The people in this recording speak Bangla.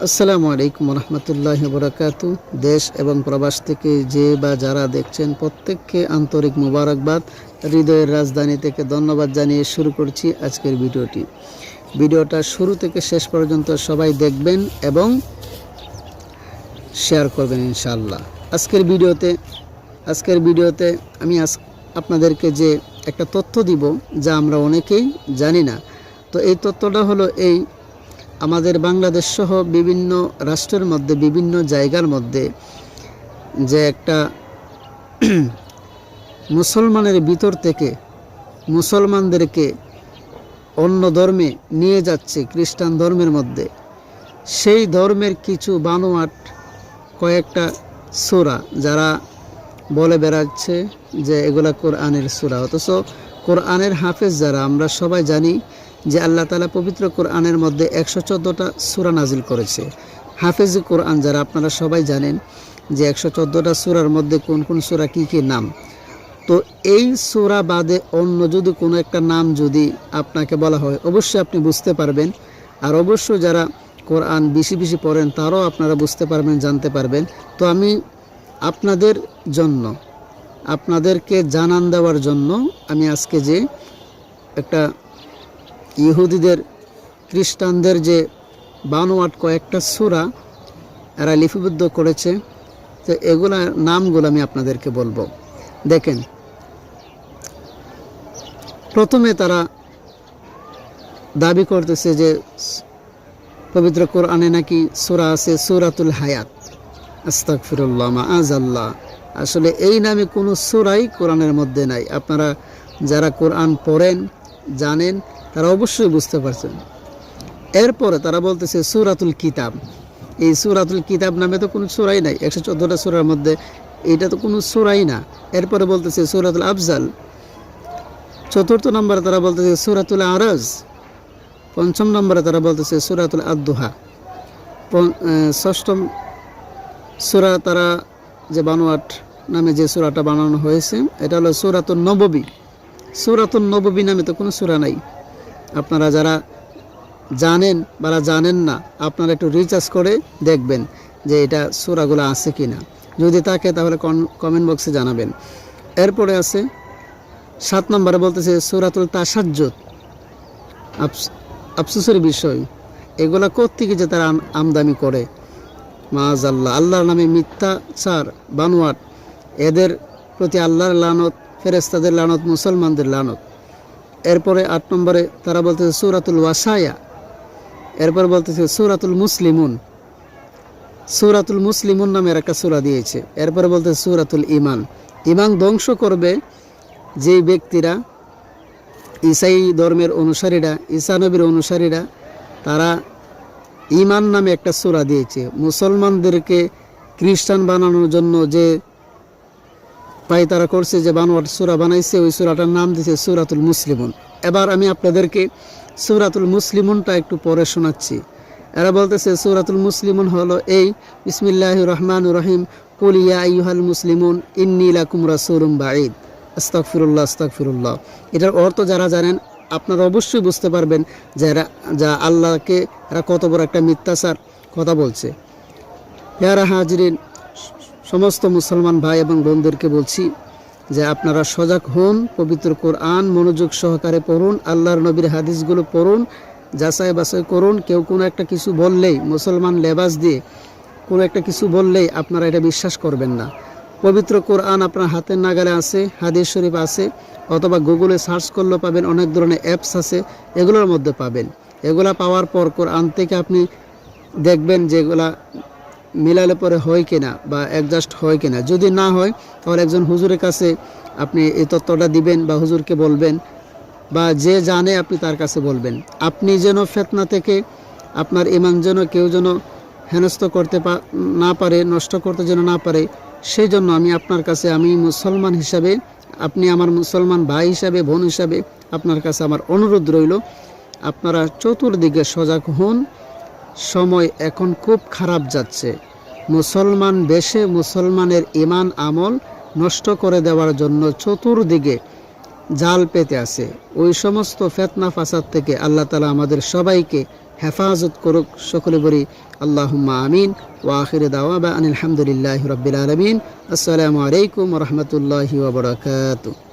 আসসালামু আলাইকুম রহমতুল্লাহ বরাকাতু দেশ এবং প্রবাস থেকে যে বা যারা দেখছেন, প্রত্যেককে আন্তরিক মোবারকবাদ। হৃদয়ের রাজধানী থেকে ধন্যবাদ জানিয়ে শুরু করছি আজকের ভিডিওটি। ভিডিওটা শুরু থেকে শেষ পর্যন্ত সবাই দেখবেন এবং শেয়ার করবেন ইনশাল্লাহ আজকের ভিডিওতে আজকের ভিডিওতে আমি আজ আপনাদেরকে যে একটা তথ্য দিব, যা আমরা অনেকেই জানি না। তো এই তথ্যটা হলো এই আমাদের বাংলাদেশ সহ বিভিন্ন রাষ্ট্রের মধ্যে, বিভিন্ন জায়গার মধ্যে যে একটা মুসলমানের ভিতর থেকে মুসলমানদেরকে অন্য ধর্মে নিয়ে যাচ্ছে খ্রিস্টান ধর্মের মধ্যে, সেই ধর্মের কিছু বানোয়াট কয়েকটা সুরা যারা বলে বেড়াচ্ছে যে এগুলা কোরআনের সুরা। অথচ কোরআনের হাফেজ যারা, আমরা সবাই জানি যে আল্লাহ তালা পবিত্র কোরআনের মধ্যে একশো চোদ্দোটা সুরা নাজিল করেছে। হাফেজ কোরআন যারা আপনারা সবাই জানেন যে একশো চোদ্দোটা সুরার মধ্যে কোন কোন সুরা কী কী নাম। তো এই সুরা বাদে অন্য যদি কোনো একটা নাম যদি আপনাকে বলা হয়, অবশ্যই আপনি বুঝতে পারবেন। আর অবশ্যই যারা কোরআন বেশি বেশি পড়েন, তারাও আপনারা বুঝতে পারবেন, জানতে পারবেন। তো আমি আপনাদের জন্য, আপনাদেরকে জানান দেওয়ার জন্য আমি আজকে যে একটা ইহুদিদের, খ্রিস্টানদের যে বানোয়াট কয়েকটা সুরা, এরা লিপিবদ্ধ করেছে। তো এগুলার নামগুলো আমি আপনাদেরকে বলব। দেখেন, প্রথমে তারা দাবি করতেছে যে পবিত্র কোরআনে নাকি সুরা আছে সুরাতুল হায়াত। আস্তাক ফিরুল্লাহ আজ আল্লাহ আসলে এই নামে কোনো সুরাই কোরআনের মধ্যে নাই। আপনারা যারা কোরআন পড়েন, জানেন তারা অবশ্যই বুঝতে পারছেন। এরপরে তারা বলতেছে সুরাতুল কিতাব। এই সুরাতুল কিতাব নামে তো কোনো সুরাই নাই, একশো চোদ্দোটা সুরার মধ্যে এটা তো কোনো সুরাই না। এরপরে বলতেছে সুরাতুল আফজাল। চতুর্থ নম্বরে তারা বলতেছে সুরাতুল আরজ। পঞ্চম নম্বরে তারা বলতেছে সুরাতুল আদুহা ষষ্ঠম সুরা তারা যে বানোয়াট নামে যে সুরাটা বানানো হয়েছে, এটা হলো সুরাতুল নববী। সুরাতুল নববী নামে তো কোনো সুরা নাই। আপনারা যারা জানেন বা জানেন না, আপনারা একটু রিচার্জ করে দেখবেন যে এটা সুরাগুলো আছে কি না যদি থাকে তাহলে কমেন্ট বক্সে জানাবেন। এরপরে আছে, সাত নম্বরে বলতেছে সুরাতুল তাসাজ্জুদ। আফসোসের বিষয়, এগুলা কোথেকে যে তারা আমদানি করে? মাজ আল্লাহ আল্লাহর নামে মিথ্যাচার বানোয়াট। এদের প্রতি আল্লাহর লানত ফেরেস্তাদের লানত, মুসলমানদের লানত। এরপরে আট নম্বরে তারা বলতেছে সুরাতুল ওয়াসায়া। এরপর বলতেছে সুরাতুল মুসলিমুন। সুরাতুল মুসলিমুন নামের একটা সুরা দিয়েছে। এরপরে বলতেছে সুরাতুল ইমান ইমান ধ্বংস করবে যেই ব্যক্তিরা ইসাই ধর্মের অনুসারীরা, ঈসা নবীর অনুসারীরা, তারা ইমান নামে একটা সুরা দিয়েছে। মুসলমানদেরকে খ্রিস্টান বানানোর জন্য যে তাই তারা করছে যে বানোয়ার সুরা বানাইছে, ওই সুরাটার নাম দিছে সুরাতুল মুসলিমুন। এবার আমি আপনাদেরকে সুরাতুল মুসলিমুনটা একটু পরে শোনাচ্ছি। এরা বলতেছে, সুরাতুল মুসলিমুন হলো এই বিসমিল্লাহ রহমান রহিম কুলিয়া ইউহাল মুসলিমুন ইন্নিলাকুম রাসুলুম বাঈদ। আস্তাকফিরুল্লাহ আস্তাকফিরুল্লাহ এটার অর্থ যারা জানেন, আপনারা অবশ্যই বুঝতে পারবেন যে এরা, যা আল্লাহকে, এরা কত বড় একটা মিথ্যাচার, কথা বলছে। পেয়ারা হাজরিন সমস্ত মুসলমান ভাই এবং বোনদেরকে বলছি যে আপনারা সজাগ হন, পবিত্র কোরআন, মনোযোগ সহকারে পড়ুন, আল্লাহর নবীর হাদিসগুলো পড়ুন, যাচাই বাছাই করুন। কেউ কোনো একটা কিছু বললেই, মুসলমান লেবাস দিয়ে কোনো একটা কিছু বললেই আপনারা এটা বিশ্বাস করবেন না। পবিত্র কোরআন আপনার হাতের নাগালে আছে, হাদিস শরীফ আছে, অথবা গুগলে সার্চ করলেও পাবেন, অনেক ধরনের অ্যাপস আছে, এগুলোর মধ্যে পাবেন। এগুলা পাওয়ার পর কোরআন থেকে আপনি দেখবেন যে এগুলা মিলালে পরে হয় কিনা বা অ্যাডজাস্ট হয় কিনা। যদি না হয়, তাহলে একজন হুজুরের কাছে আপনি এই তত্ত্বটা দিবেন বা হুজুরকে বলবেন বা যে জানে আপনি তার কাছে বলবেন। আপনি যেন ফেতনা থেকে আপনার ইমান যেন কেউ যেন হেনস্থ করতে না পারে, নষ্ট করতে যেন না পারে সেই জন্য আমি আপনার কাছে, আমি মুসলমান হিসাবে, আপনি আমার মুসলমান ভাই হিসাবে, বোন হিসাবে আপনার কাছে আমার অনুরোধ রইল, আপনারা চতুর্দিকে সজাগ হন সময় এখন খুব খারাপ যাচ্ছে। মুসলমান দেশে মুসলমানের ইমান আমল নষ্ট করে দেওয়ার জন্য চতুর্দিকে জাল পেতে আছে। ওই সমস্ত ফেতনা ফাসাদ থেকে আল্লাহ তালা আমাদের সবাইকে হেফাজত করুক। সকলে বলি, আল্লাহুম্মা আমিন। ওয়া দাওয়া দাওয়াবা আনিল রাব্বিল আলামিন। আসসালামু আলাইকুম রাহমাতুল্লাহি ওয়া বারাকাতুহু।